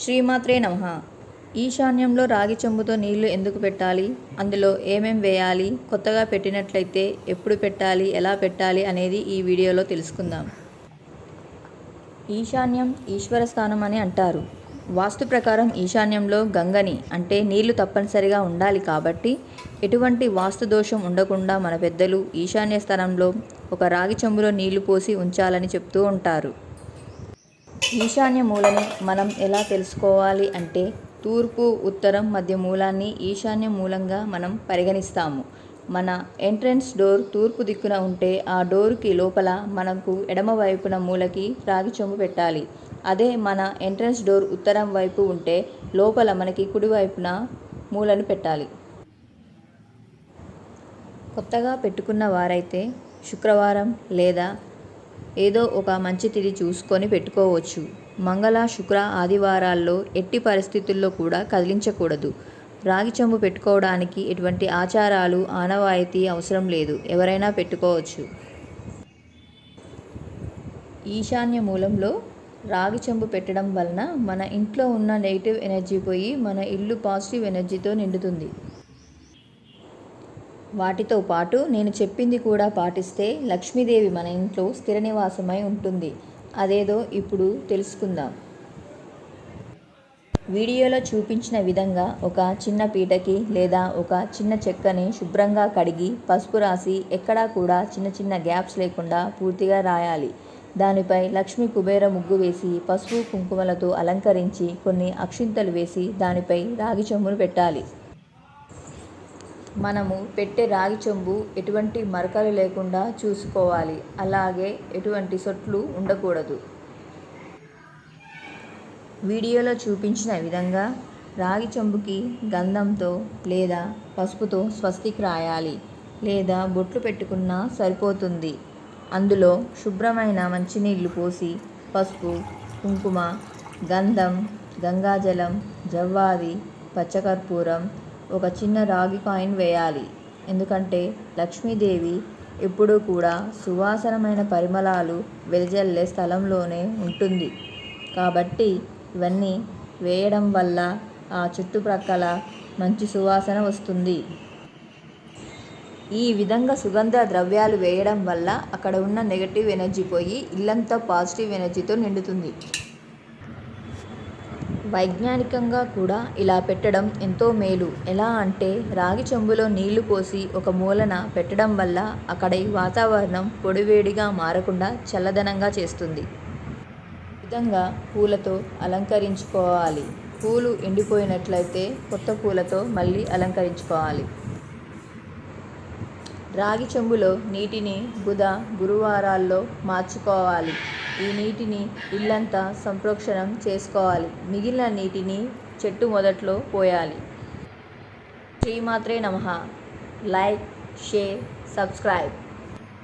శ్రీమాత్రే నమ. ఈశాన్యంలో రాగి చెంబుతో నీళ్ళు ఎందుకు పెట్టాలి? అందులో ఏమేం వేయాలి? కొత్తగా పెట్టినట్లయితే ఎప్పుడు పెట్టాలి? ఎలా పెట్టాలి? అనేది ఈ వీడియోలో తెలుసుకుందాం. ఈశాన్యం ఈశ్వర స్థానం అని అంటారు. వాస్తు ప్రకారం ఈశాన్యంలో గంగని అంటే నీళ్ళు తప్పనిసరిగా ఉండాలి కాబట్టి ఎటువంటి వాస్తు దోషం ఉండకుండా మన పెద్దలు ఈశాన్య స్థానంలో ఒక రాగి చెంబులో నీళ్ళు పోసి ఉంచాలని చెప్తూ ఉంటారు. ఈశాన్య మూలని మనం ఎలా తెలుసుకోవాలి అంటే తూర్పు ఉత్తరం మధ్య మూలాన్ని ఈశాన్య మూలంగా మనం పరిగణిస్తాము. మన ఎంట్రన్స్ డోర్ తూర్పు దిక్కున ఉంటే ఆ డోర్కి లోపల మనకు ఎడమ వైపున మూలకి రాగి చెంబు పెట్టాలి. అదే మన ఎంట్రన్స్ డోర్ ఉత్తరం వైపు ఉంటే లోపల మనకి కుడివైపున మూలను పెట్టాలి. కొత్తగా పెట్టుకున్న వారైతే శుక్రవారం లేదా ఏదో ఒక మంచి తిది చూసుకొని పెట్టుకోవచ్చు. మంగళ శుక్ర ఆదివారాల్లో ఎట్టి పరిస్థితుల్లో కూడా కదిలించకూడదు. రాగి చెంబు పెట్టుకోవడానికి ఎటువంటి ఆచారాలు ఆనవాయితీ అవసరం లేదు. ఎవరైనా పెట్టుకోవచ్చు. ఈశాన్య మూలంలో రాగి చెంబు పెట్టడం వలన మన ఇంట్లో ఉన్న నెగిటివ్ ఎనర్జీ పోయి మన ఇల్లు పాజిటివ్ ఎనర్జీతో నిండుతుంది. వాటితో పాటు నేను చెప్పింది కూడా పాటిస్తే లక్ష్మీదేవి మన ఇంట్లో స్థిర నివాసమై ఉంటుంది. అదేదో ఇప్పుడు తెలుసుకుందాం. వీడియోలో చూపించిన విధంగా ఒక చిన్న పీటకి లేదా ఒక చిన్న చెక్కని శుభ్రంగా కడిగి పసుపు రాసి ఎక్కడా కూడా చిన్న చిన్న గ్యాప్స్ లేకుండా పూర్తిగా రాయాలి. దానిపై లక్ష్మీ కుబేర ముగ్గు వేసి పసుపు కుంకుమలతో అలంకరించి కొన్ని అక్షింతలు వేసి దానిపై రాగి చెమ్మును పెట్టాలి. మనము పెట్టే రాగి చెంబు ఎటువంటి మరకలు లేకుండా చూసుకోవాలి. అలాగే ఎటువంటి సొట్లు ఉండకూడదు. వీడియోలో చూపించిన విధంగా రాగి చెంబుకి గంధంతో లేదా పసుపుతో స్వస్తికి రాయాలి లేదా బొట్లు పెట్టుకున్నా సరిపోతుంది. అందులో శుభ్రమైన మంచినీళ్ళు పోసి పసుపు కుంకుమ గంధం గంగాజలం జవ్వాది పచ్చకర్పూరం ఒక చిన్న రాగి కాయిన్ వేయాలి. ఎందుకంటే లక్ష్మీదేవి ఎప్పుడూ కూడా సువాసనమైన పరిమళాలు వెదజల్లే స్థలంలోనే ఉంటుంది. కాబట్టి ఇవన్నీ వేయడం వల్ల ఆ చుట్టుప్రక్కల మంచి సువాసన వస్తుంది. ఈ విధంగా సుగంధ ద్రవ్యాలు వేయడం వల్ల అక్కడ ఉన్న నెగటివ్ ఎనర్జీ పోయి ఇల్లంతా పాజిటివ్ ఎనర్జీతో నిండుతుంది. వైజ్ఞానికంగా కూడా ఇలా పెట్టడం ఎంతో మేలు. ఎలా అంటే రాగి చెంబులో నీళ్ళు పోసి ఒక మూలన పెట్టడం వల్ల అక్కడి వాతావరణం పొడివేడిగా మారకుండా చల్లదనంగా చేస్తుంది. విధంగా పూలతో అలంకరించుకోవాలి. పూలు ఎండిపోయినట్లయితే కొత్త పూలతో మళ్ళీ అలంకరించుకోవాలి. రాగి చెంబులో నీటిని బుధ గురువారాల్లో మార్చుకోవాలి. ఈ నీటిని ఇల్లంతా సంప్రోక్షణం చేసుకోవాలి. మిగిలిన నీటిని చెట్టు మొదట్లో పోయాలి. శ్రీమాత్రే నమ. Like share subscribe.